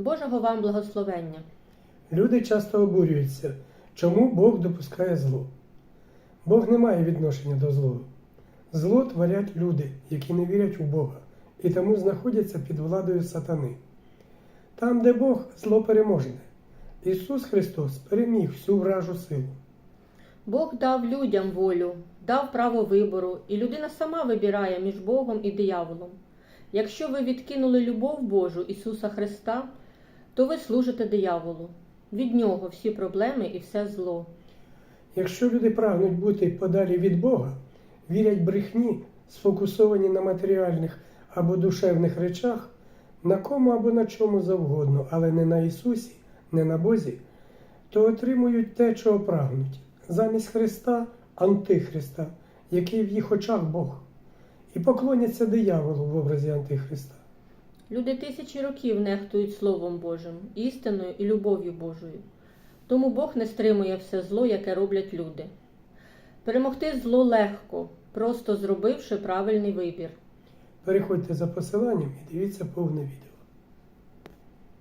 Божого вам благословення. Люди часто обурюються, чому Бог допускає зло. Бог не має відношення до злого. Зло творять люди, які не вірять у Бога, і тому знаходяться під владою сатани. Там, де Бог, зло переможне. Ісус Христос переміг всю вражу силу. Бог дав людям волю, дав право вибору, і людина сама вибирає між Богом і дияволом. Якщо ви відкинули любов Божу Ісуса Христа, то ви служите дияволу. Від нього всі проблеми і все зло. Якщо люди прагнуть бути подалі від Бога, вірять брехні, сфокусовані на матеріальних або душевних речах, на кому або на чому завгодно, але не на Ісусі, не на Бозі, то отримують те, чого прагнуть. Замість Христа Антихриста, який в їх очах Бог, і поклоняться дияволу в образі Антихриста. Люди тисячі років нехтують Словом Божим, істиною і любов'ю Божою. Тому Бог не стримує все зло, яке роблять люди. Перемогти зло легко, просто зробивши правильний вибір. Переходьте за посиланням і дивіться повне відео.